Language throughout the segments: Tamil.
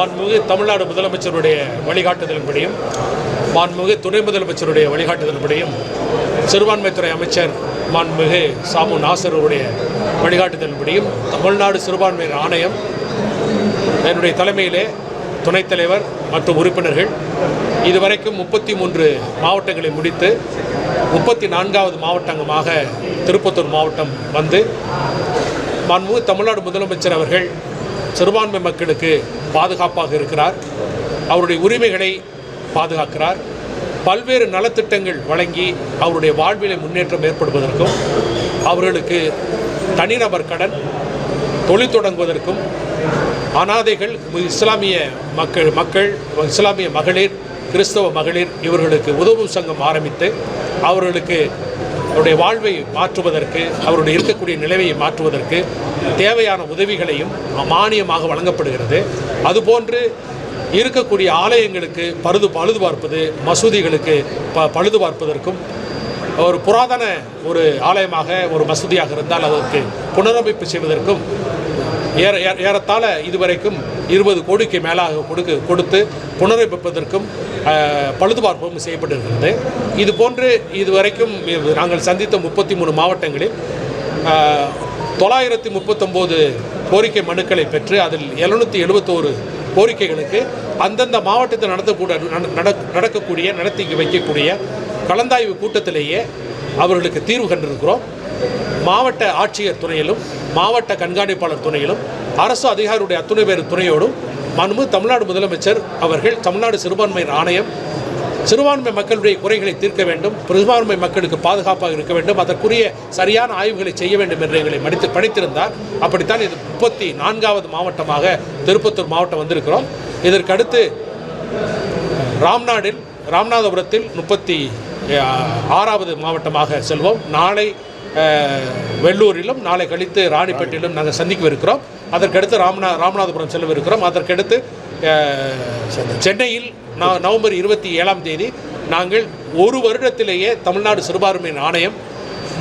மாண்புமிகு தமிழ்நாடு முதலமைச்சருடைய வழிகாட்டுதலின்படியும் மாண்புமிகு துணை முதலமைச்சருடைய வழிகாட்டுதலின்படியும் சிறுபான்மைத்துறை அமைச்சர் மாண்புமிகு சாமு நாசருடைய வழிகாட்டுதலின்படியும் தமிழ்நாடு சிறுபான்மையினர் ஆணையம் என்னுடைய தலைமையிலே துணைத் தலைவர் மற்றும் உறுப்பினர்கள் இதுவரைக்கும் முப்பத்தி மூன்று மாவட்டங்களை முடித்து முப்பத்தி நான்காவது மாவட்டங்கமாக திருப்பத்தூர் மாவட்டம் வந்து மாண்புமிகு தமிழ்நாடு முதலமைச்சர் அவர்கள் சிறுபான்மை மக்களுக்கு பாதுகாப்பாக இருக்கிறார். அவருடைய உரிமைகளை பாதுகாக்கிறார். பல்வேறு நலத்திட்டங்கள் வழங்கி அவருடைய வாழ்விலை முன்னேற்றம் ஏற்படுவதற்கும் அவர்களுக்கு தனிநபர் கடன் தொழில் தொடங்குவதற்கும் அனாதைகள் இஸ்லாமிய மக்கள் மக்கள் இஸ்லாமிய மகளிர் கிறிஸ்தவ மகளிர் இவர்களுக்கு உதவும் சங்கம் ஆரம்பித்து அவர்களுக்கு அவருடைய வாழ்வை மாற்றுவதற்கு அவருடைய இருக்கக்கூடிய நிலைமையை மாற்றுவதற்கு தேவையான உதவிகளையும் மானியமாக வழங்கப்படுகிறது. அதுபோன்று இருக்கக்கூடிய ஆலயங்களுக்கு பழுது பழுது பார்ப்பது மசூதிகளுக்கு ப பழுது பார்ப்பதற்கும் ஒரு புராதன ஒரு ஆலயமாக ஒரு மசூதியாக இருந்தால் அதற்கு புனரமைப்பு செய்வதற்கும் ஏற ஏற- ஏறத்தாழ இதுவரைக்கும் இருபது கோடிக்கு மேலாக கொடுக்க கொடுத்து புனரமைப்பதற்கும் பழுதுபார்ப்பும் செய்யப்பட்டிருக்கிறது. இது போன்று இதுவரைக்கும் நாங்கள் சந்தித்த முப்பத்தி மூணு மாவட்டங்களில் தொள்ளாயிரத்தி முப்பத்தொம்போது கோரிக்கை மனுக்களை பெற்று அதில் எழுநூற்றி எழுபத்தோரு கோரிக்கைகளுக்கு அந்தந்த மாவட்டத்தில் நடத்தக்கூட நட- நடக்கக்கூடிய நடத்தி வைக்கக்கூடிய கலந்தாய்வு கூட்டத்திலேயே அவர்களுக்கு தீர்வு கண்டிருக்கிறோம். மாவட்ட ஆட்சியர் துணையிலும் மாவட்ட கண்காணிப்பாளர் துணையிலும் அரசு அதிகாரியுடைய அத்துணை பேர் துணையோடும் மனு தமிழ்நாடு முதலமைச்சர் அவர்கள் தமிழ்நாடு சிறுபான்மையின் ஆணையம் சிறுபான்மை மக்களுடைய குறைகளை தீர்க்க வேண்டும். சிறுபான்மை மக்களுக்கு பாதுகாப்பாக இருக்க வேண்டும். அதற்குரிய சரியான ஆய்வுகளை செய்ய வேண்டும் என்று எங்களை மடித்து பணித்திருந்தார் அப்படித்தான் இது முப்பத்தி நான்காவது மாவட்டமாக திருப்பத்தூர் மாவட்டம் வந்திருக்கிறோம். இதற்கடுத்து ராம்நாடில் ராமநாதபுரத்தில் முப்பத்தி ஆறாவது மாவட்டமாக செல்வோம். நாளை வெள்ளூரிலும் நாளை கழித்து ராணிப்பேட்டையிலும் நாங்கள் சந்திக்கவிருக்கிறோம். அதற்கடுத்து ராமநா ராமநாதபுரம் செல்லவிருக்கிறோம். அதற்கடுத்து சென்னையில் நவ- நவம்பர் இருபத்தி ஏழாம் தேதி நாங்கள் ஒரு வருடத்திலேயே தமிழ்நாடு சிறுபான்மையின் ஆணையம்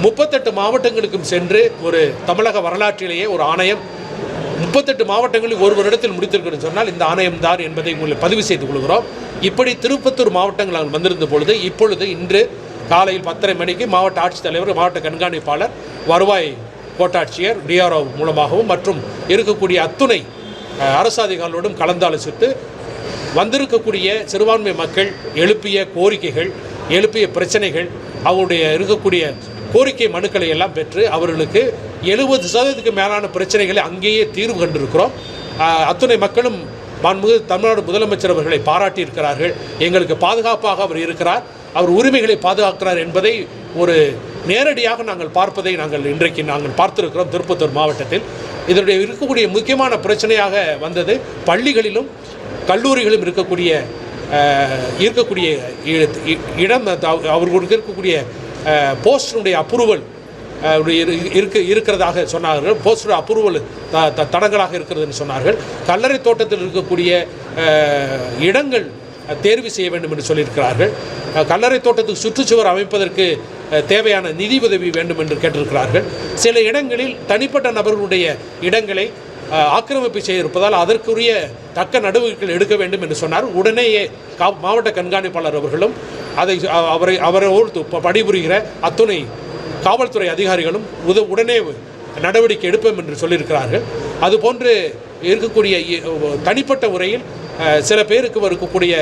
முப்பத்தெட்டு மாவட்டங்களுக்கும் சென்று ஒரு தமிழக வரலாற்றிலேயே ஒரு ஆணையம் முப்பத்தெட்டு மாவட்டங்களில் ஒரு வருடத்தில் முடித்திருக்கிறோம் சொன்னால் இந்த ஆணையம் தான் என்பதை உங்களை பதிவு செய்து கொள்கிறோம். இப்படி திருப்பத்தூர் மாவட்டங்கள் நாங்கள் வந்திருந்த பொழுது இப்பொழுது இன்று காலையில் பத்தரை மணிக்கு மாவட்ட ஆட்சித்தலைவர் மாவட்ட கண்காணிப்பாளர் வருவாய் கோட்டாட்சியர் டிஆர்ஓ மூலமாகவும் மற்றும் இருக்கக்கூடிய அத்துணை அரசு அதிகாரிகளோடும் கலந்தாலோசித்து வந்திருக்கக்கூடிய சிறுபான்மை மக்கள் எழுப்பிய கோரிக்கைகள் எழுப்பிய பிரச்சனைகள் அவருடைய இருக்கக்கூடிய கோரிக்கை மனுக்களை எல்லாம் பெற்று அவர்களுக்கு எழுபது சதவீதத்துக்கு மேலான பிரச்சனைகளை அங்கேயே தீர்வு கண்டிருக்கிறோம். அத்துணை மக்களும் மாண்புமிகு தமிழ்நாடு முதலமைச்சர் அவர்களை பாராட்டியிருக்கிறார்கள் எங்களுக்கு பாதுகாப்பாக அவர் இருக்கிறார். அவர் உரிமைகளை பாதுகாக்கிறார் என்பதை ஒரு நேரடியாக நாங்கள் பார்ப்பதை நாங்கள் இன்றைக்கு நாங்கள் பார்த்திருக்கிறோம் திருப்பத்தூர் மாவட்டத்தில். இதனுடைய இருக்கக்கூடிய முக்கியமான பிரச்சனையாக வந்தது பள்ளிகளிலும் கல்லூரிகளும் இருக்கக்கூடிய இருக்கக்கூடிய இடம் அவர்களுக்கு இருக்கக்கூடிய போஸ்டினுடைய அப்ரூவல் இருக்க இருக்கிறதாக சொன்னார்கள். போஸ்டர் அப்ரூவல் த- த- தடங்களாக இருக்கிறதுன்னு சொன்னார்கள். கல்லறை தோட்டத்தில் இருக்கக்கூடிய இடங்கள் தேர்வு செய்ய வேண்டும் என்று சொல்லியிருக்கிறார்கள். கல்லறை தோட்டத்துக்கு சுற்றுச்சுவர் அமைப்பதற்கு தேவையான நிதி உதவி வேண்டும் என்று கேட்டிருக்கிறார்கள். சில இடங்களில் தனிப்பட்ட நபர்களுடைய இடங்களை ஆக்கிரமிப்பு செய்ய இருப்பதால் அதற்குரிய தக்க நடவடிக்கைகள் எடுக்க வேண்டும் என்று சொன்னார். உடனேயே கா மாவட்ட கண்காணிப்பாளர் அவர்களும் அதை அவரை அவரோடு பணிபுரிகிற அத்துணை காவல்துறை அதிகாரிகளும் உத உடனே நடவடிக்கை எடுப்போம் என்று சொல்லியிருக்கிறார்கள். அதுபோன்று இருக்கக்கூடிய தனிப்பட்ட உரையில் சில பேருக்கு இருக்கக்கூடிய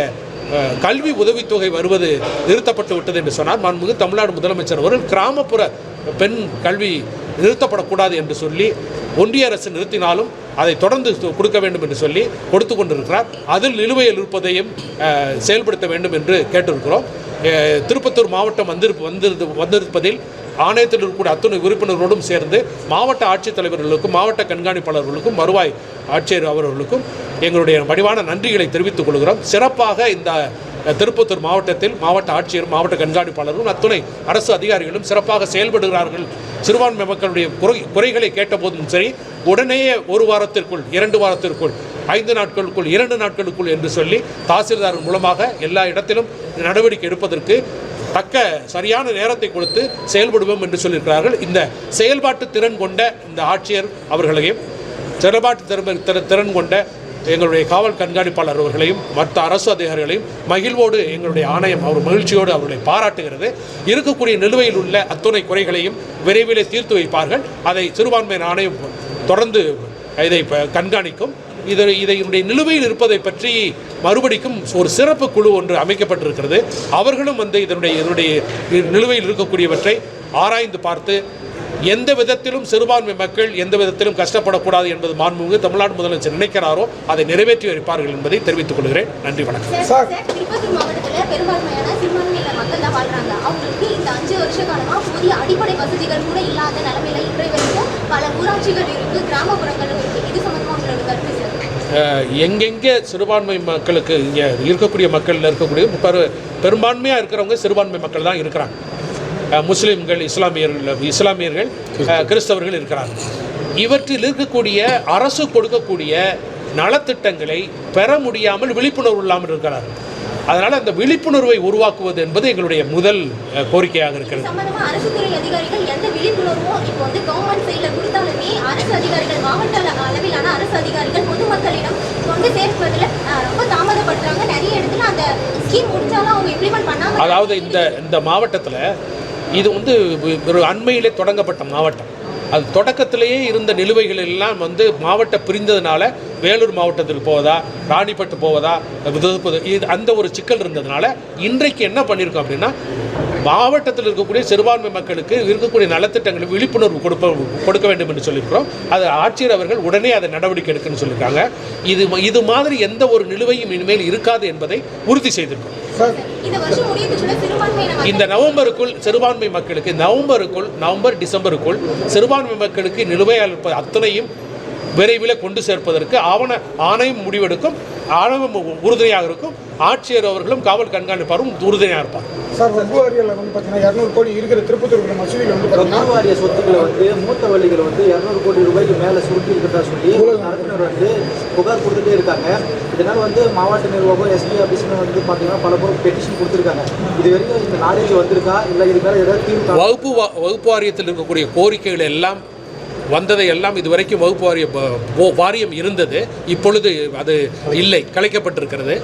கல்வி உதவித்தொகை வருவது நிறுத்தப்பட்டு விட்டது என்று சொன்னார் மாண்புமிகு தமிழ்நாடு முதலமைச்சர் அவர்கள் கிராமப்புற பெண் கல்வி நிறுத்தப்படக்கூடாது என்று சொல்லி ஒன்றிய அரசு நிறுத்தினாலும் அதை தொடர்ந்து கொடுக்க வேண்டும் என்று சொல்லி கொடுத்து கொண்டிருக்கிறார். அதில் நிலுவையில் இருப்பதையும் செயல்படுத்த வேண்டும் என்று கேட்டிருக்கிறோம். திருப்பத்தூர் மாவட்டம் வந்திருப்ப வந்திருந்து வந்திருப்பதில் ஆணையத்தில் இருக்கக்கூடிய அத்துணை உறுப்பினர்களோடும் சேர்ந்து மாவட்ட ஆட்சித்தலைவர்களுக்கும் மாவட்ட கண்காணிப்பாளர்களுக்கும் வருவாய் ஆட்சியர் அவர்களுக்கும் எங்களுடைய வடிவான நன்றிகளை தெரிவித்துக் கொள்கிறோம். சிறப்பாக இந்த திருப்பத்தூர் மாவட்டத்தில் மாவட்ட ஆட்சியரும் மாவட்ட கண்காணிப்பாளரும் அத்துணை அரசு அதிகாரிகளும் சிறப்பாக செயல்படுகிறார்கள். சிறுபான்மை மக்களுடைய குறை குறைகளை கேட்டபோதும் சரி உடனேயே ஒரு வாரத்திற்குள் இரண்டு வாரத்திற்குள் ஐந்து நாட்களுக்குள் இரண்டு நாட்களுக்குள் என்று சொல்லி தாசில்தார் மூலமாக எல்லா இடத்திலும் நடவடிக்கை எடுப்பதற்கு தக்க சரியான நேரத்தை கொடுத்து செயல்படுவோம் என்று சொல்லியிருக்கிறார்கள். இந்த செயல்பாட்டு திறன் கொண்ட இந்த ஆட்சியர் அவர்களையும் செயல்பாட்டு திற- திறன் கொண்ட எங்களுடைய காவல் கண்காணிப்பாளர் அவர்களையும் மற்ற அரசு அதிகாரிகளையும் மகிழ்வோடு எங்களுடைய ஆணையம் அவர் மகிழ்ச்சியோடு அவர்களை பாராட்டுகிறது. இருக்கக்கூடிய நிலுவையில் உள்ள அத்துணை குறைகளையும் விரைவிலே தீர்த்து வைப்பார்கள். அதை சிறுபான்மையின் ஆணையம் தொடர்ந்து இதை கண்காணிக்கும். இதை இதனுடைய நிலுவையில் இருப்பதை பற்றி மறுபடிக்கும் ஒரு சிறப்பு குழு ஒன்று அமைக்கப்பட்டிருக்கிறது. அவர்களும் வந்து இதனுடைய இதனுடைய நிலுவையில் இருக்கக்கூடியவற்றை ஆராய்ந்து பார்த்து எந்த விதத்திலும் சிறுபான்மை மக்கள் எந்த விதத்திலும் கஷ்டப்படக்கூடாது என்பது மாண்புமிகு தமிழ்நாடு முதலமைச்சர் நினைக்கிறாரோ அதை நிறைவேற்றி வைப்பார்கள் என்பதை தெரிவித்துக் கொள்கிறேன். நன்றி வணக்கம். சார் அடிப்படை வசதிகள் கூட இல்லாத நிலைமையில இன்றைய வரைக்கும் பல ஊராட்சிகள் இருக்கு கிராமப்புறங்களும் இருக்கு இது எங்கெங்கே சிறுபான்மை மக்களுக்கு இங்கே இருக்கக்கூடிய மக்களில் இருக்கக்கூடிய பெரு பெரும்பான்மையாக இருக்கிறவங்க சிறுபான்மை மக்கள் தான் இருக்கிறாங்க. முஸ்லிம்கள் இஸ்லாமியர்கள் இஸ்லாமியர்கள் கிறிஸ்தவர்கள். இருக்கிறாங்க. இவற்றில் இருக்கக்கூடிய அரசு கொடுக்கக்கூடிய நலத்திட்டங்களை பெற முடியாமல் விழிப்புணர்வு இல்லாமல் இருக்கிறார்கள் அதனால் அந்த விழிப்புணர்வை உருவாக்குவது என்பது எங்களுடைய முதல் கோரிக்கையாக இருக்கிறது. சம்பந்தமா அரசு துறை அதிகாரிகள் எந்த விழிப்புணர்வும் இப்போ வந்து கவர்மெண்ட் சைட்ல கொடுத்தாலுமே அரசு அதிகாரிகள் மாவட்ட அதாவது இந்த இந்த மாவட்டத்தில் இது வந்து ஒரு அண்மையிலே தொடங்கப்பட்ட மாவட்டம். அது தொடக்கத்திலேயே இருந்த நிலுவைகள் எல்லாம் வந்து மாவட்டம் பிரிந்ததுனால வேலூர் மாவட்டத்துக்கு போவதா ராணிப்பட்டு போவதா இது அந்த ஒரு சிக்கல் இருந்ததுனால இன்றைக்கு என்ன பண்ணியிருக்கோம் அப்படின்னா மாவட்டத்தில் இருக்கக்கூடிய சிறுபான்மை மக்களுக்கு இருக்கக்கூடிய நலத்திட்டங்களை விழிப்புணர்வு கொடுப்ப கொடுக்க வேண்டும் என்று சொல்லியிருக்கிறோம். அது ஆட்சியர் அவர்கள் உடனே அதை நடவடிக்கை எடுக்குன்னு சொல்லியிருக்காங்க. இது இது மாதிரி எந்த ஒரு நிலுவையும் இனிமேல் இருக்காது என்பதை உறுதி செய்திருக்கிறோம் இந்த நவம்பருக்குள் சிறுபான்மை மக்களுக்கு நவம்பருக்குள் நவம்பர் டிசம்பருக்குள் சிறுபான்மை மக்களுக்கு நிலுவையாக இருப்பது அத்தனையும் விரைவில் கொண்டு சேர்ப்பதற்கு ஆவண ஆணையம் முடிவெடுக்கும். ஆணையம் உறுதுணையாக இருக்கும். ஆட்சியர் அவர்களும் காவல் கண்காணிப்பாரும் உறுதுணையாக இருப்பார் சார் வக்பு வாரியத்தில் வந்து பார்த்தீங்கன்னா இரநூறு கோடி இருக்கிற திருப்பத்தூர் மசூதியில் வந்து பார்த்தீங்கன்னா வக்ஃபு வாரிய சொத்துக்களை வந்து மூத்த வள்ளிகள் வந்து இரநூறு கோடி ரூபாய்க்கு மேலே சுருட்டி இருக்கிறதா சொல்லி நடத்தினர் வந்து புகார் கொடுத்துட்டே இருக்காங்க. இதனால் வந்து மாவட்ட நிர்வாகம் எஸ்பி ஆஃபீஸ்னு வந்து பார்த்தீங்கன்னா பல பேர் பெட்டிஷன் கொடுத்துருக்காங்க. இது வரைக்கும் இந்த நாலேஜ் வந்திருக்கா? இல்லை இது மேலே ஏதாவது தீர்வு வகுப்பு வகுப்பு வாரியத்தில் இருக்கக்கூடிய கோரிக்கைகள் எல்லாம் வந்ததை எல்லாம் இதுவரைக்கும் வகுப்பு வாரிய வாரியம் இருந்தது. இப்பொழுது அது இல்லை கலைக்கப்பட்டிருக்கிறது.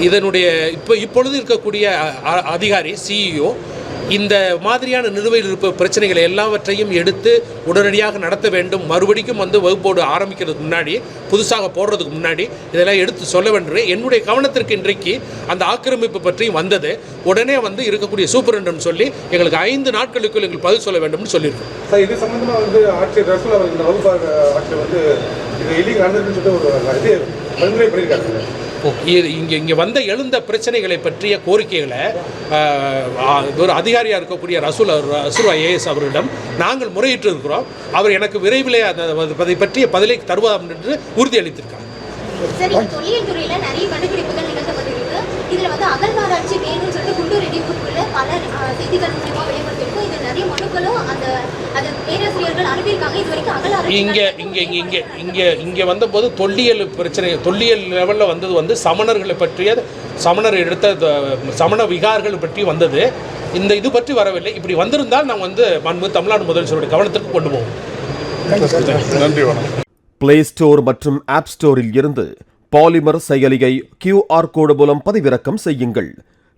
இதனுடைய இப்போ இப்பொழுது இருக்கக்கூடிய அ- அதிகாரி சிஇஓ இந்த மாதிரியான நிலுவையில் இருப்ப பிரச்சனைகளை எல்லாவற்றையும் எடுத்து உடனடியாக நடத்த வேண்டும். மறுபடிக்கும் வந்து வகுப்போடு ஆரம்பிக்கிறதுக்கு முன்னாடி புதுசாக போடுறதுக்கு முன்னாடி இதெல்லாம் எடுத்து சொல்ல வேண்டும். என்னுடைய கவனத்திற்கு இன்றைக்கு அந்த ஆக்கிரமிப்பு பற்றி வந்தது. உடனே வந்து இருக்கக்கூடிய சூப்பரண்டம் சொல்லி எங்களுக்கு ஐந்து நாட்களுக்குள் எங்களுக்கு பதில் சொல்ல வேண்டும்னு சொல்லியிருக்கோம். சார் இது சம்பந்தமாக வந்து ஆட்சியர் ரசூல் அவர் இந்த வகுப்பாக ஆட்சியர் வந்து இது இல்லீகல் நடந்ததுன்னு சொல்லிட்டு ஒரு இது பரிந்துரை பண்ணியிருக்காங்க இங்கே இங்கே வந்த எழுந்த பிரச்சனைகளை பற்றிய கோரிக்கைகளை ஒரு அதிகாரியாக இருக்கக்கூடிய ரசூல் ரசூல் ஐஏஎஸ் அவர்களிடம் நாங்கள் முறையிட்டு இருக்கிறோம் அவர் எனக்கு விரைவிலே அதை பற்றிய பதிலை தருவார் என்று உறுதியளித்திருக்கார் சரி இந்த நிறைய கண்டுபிடிப்புகள் நிகழ்த்தப்பட்டிருக்கு. இதில் வந்து அகழ்வாராய்ச்சி வேணும்னு சொல்லிட்டு குண்டு ரெடி பல செய்திகள் மூலியமா வெளிப்படுத்திருக்கும் இது நிறைய மனுக்களும் அந்த அது பேராசிரியர்கள் அனுப்பியிருக்காங்க. இது வரைக்கும் அகழ்வாராய்ச்சி இங்கே இங்கே இங்கே இங்கே இங்கே இங்கே வந்தபோது தொல்லியல் பிரச்சனை தொல்லியல் லெவலில் வந்தது வந்து சமணர்களை பற்றிய சமணர் எடுத்த சமண விகார்கள் பற்றி வந்தது. இந்த இது பற்றி வரவில்லை. இப்படி வந்திருந்தால் நாம் வந்து மாண்பு தமிழ்நாடு முதலமைச்சருடைய கவனத்திற்கு கொண்டு போவோம். நன்றி வணக்கம். பிளே ஸ்டோர் மற்றும் ஆப் ஸ்டோரில் இருந்து பாலிமர் செயலியை கியூஆர் கோடு மூலம் பதிவிறக்கம் செய்யுங்கள்.